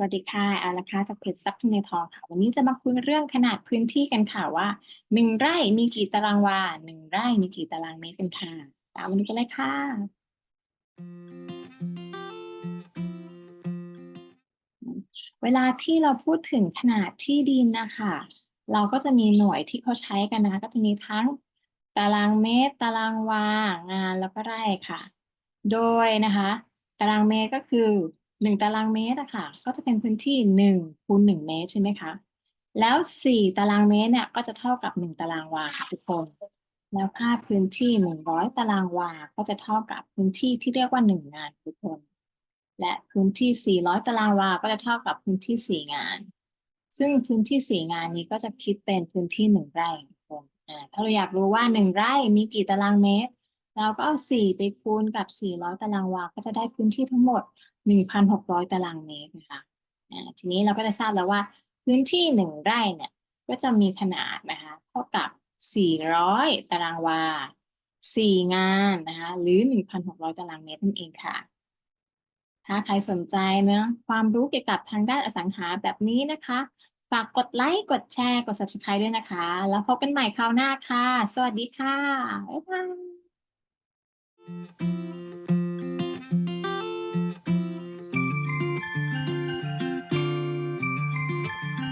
วัสดีค่ะอาละค่ะจากเพจซับทุนในทองค่ะ วันนี้จะมาคุยเรื่องขนาดพื้นที่กันค่ะว่าหนึ่งไร่มีกี่ตารางวาหนึ่งไร่มีกี่ตารางเมตรกันค่ะ ตามมาดูกันเลยค่ะ เวลาที่เราพูดถึงขนาดที่ดินนะคะ เราก็จะมีหน่วยที่เขาใช้กันนะคะ ก็จะมีทั้งตารางเมตร ตารางวา งานแล้วก็ไร่ค่ะ โดยนะคะ ตารางเมตรก็คือ หนึ่งตารางเมตรอะค่ะ ก็จะเป็นพื้นที่หนึ่งคูณหนึ่งเมตรใช่ไหมคะ แล้วสี่ตารางเมตรเนี่ยก็จะเท่ากับหนึ่งตารางวาค่ะทุกคน แล้วค่าพื้นที่หนึ่งร้อยตารางวา ก็จะเท่ากับพื้นที่ที่เรียกว่าหนึ่งงานทุกคน และพื้นที่400ตารางวา ก็จะเท่ากับพื้นที่4งาน ซึ่งพื้นที่4งานนี้ก็จะคิดเป็นพื้นที่1ไร่ทุกคนอ่าถ้าเราอยากรู้ว่า1ไร่มีกี่ตารางเมตร เราก็เอา4ไปคูณกับ400ตารางวา ก็จะได้พื้นที่ทั้งหมด 1,600ตารางเมตรนะคะทีนี้เราก็จะทราบแล้วว่าพื้นที่1ไร่เนี่ยก็จะมีขนาดนะคะเท่ากับ 400 ตารางวา 4 งานนะคะหรือ 1,600 ตารางเมตรนั่นเองค่ะ ถ้าใครสนใจเนะความรู้เกี่ยวกับทางด้านอสังหาแบบนี้นะคะ ฝากกดไลค์ กดแชร์ กด subscribe ด้วยนะคะ แล้วพบกันใหม่คราวหน้าค่ะ สวัสดีค่ะ บ๊ายบาย